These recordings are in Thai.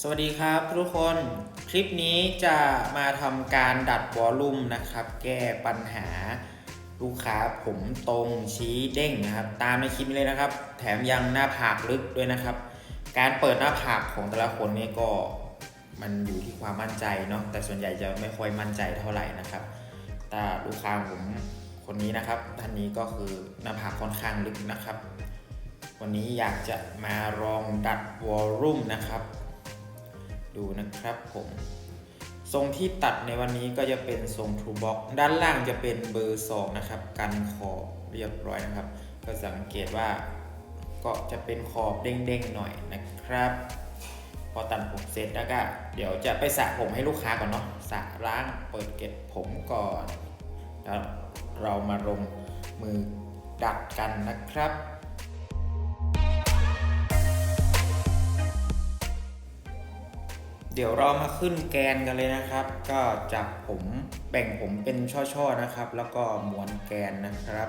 สวัสดีครับทุกคนคลิปนี้จะมาทำการดัดวอลลุ่มนะครับ แก้ปัญหาลูกค้าผมตรงชี้เด้งนะครับ ตามในคลิปเลยนะครับ แถมยังหน้าผากลึกด้วยนะครับ การเปิดหน้าผากของแต่ละคนนี่ก็มันอยู่ที่ความมั่นใจเนาะแต่ส่วนใหญ่จะไม่ค่อยมั่นใจเท่าไหร่นะครับ แต่ลูกค้าผมคนนี้นะครับท่านนี้ก็คือหน้าผากค่อนข้างลึกนะครับ วันนี้อยากจะมาลองดัดวอลลุ่มนะครับ ดูนะครับผมทรงที่ตัดในวันนี้ก็จะเป็นทรง True Box ด้านล่างจะเป็นเบอร์ 2 นะครับ กันขอบเรียบร้อยนะครับ ก็สังเกตว่าก็จะเป็นขอบเด้งๆหน่อยนะครับ พอตัดผมเสร็จแล้วก็เดี๋ยวจะไปสระผมให้ลูกค้าก่อนเนาะสระล้างเปิดเก็บผมก่อน แล้วเรามาลงมือดัดกันนะครับ เดี๋ยวเรามาขึ้นแกนกันเลยนะครับ ก็จากผมแบ่งผมเป็นช่อๆนะครับ แล้วก็ม้วนแกนนะครับ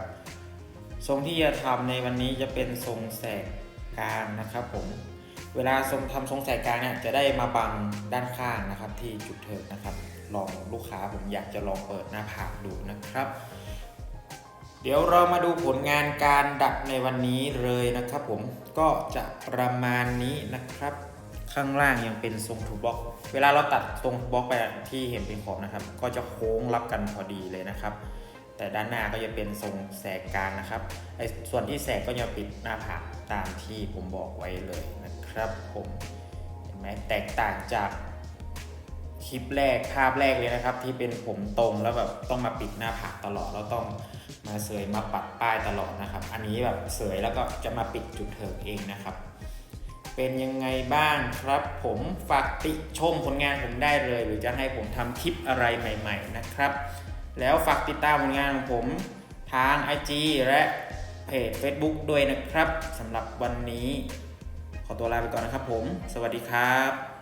ทรงที่จะทำในวันนี้จะเป็นทรงแสกกลางนะครับ ผมเวลาทรงทำทรงแสกกลางเนี่ยจะได้มาบังด้านข้างนะครับ ที่จุดเทิร์นะครับ ลองลูกค้าผมอยากจะลองเปิดหน้าผากดูนะครับ เดี๋ยวเรามาดูผลงานการดัดในวันนี้เลยนะครับ ผมก็จะประมาณนี้นะครับ ข้างล่างยังเป็นทรงทูบล็อก เวลาเราตัดทรงบล็อกไปที่เห็นเป็นขอบนะครับ ก็จะโค้งรับกันพอดีเลยนะครับ แต่ด้านหน้าก็จะเป็นทรงแสกกลางนะครับไอ้ส่วนที่แสกก็จะปิดหน้าผากตามที่ผมบอกไว้เลยนะครับผมเห็นไหมแตกต่างจากคลิปแรกภาพแรกเลยนะครับ ที่เป็นผมตรงแล้วแบบต้องมาปิดหน้าผากตลอดแล้วต้องมาเสยมาปัดป้ายตลอดนะครับ อันนี้แบบเสยแล้วก็จะมาปิดจุดเถิกเองนะครับ เป็นยังไงบ้างครับ ผมฝากติชมผลงานผมได้เลย หรือจะให้ผมทำคลิปอะไรใหม่ ๆ นะครับ แล้วฝากติดตามผลงานของผมทาง IG และเพจ Facebook ด้วยนะครับสำหรับวันนี้ ขอตัวลาไปก่อนนะครับผม สวัสดีครับ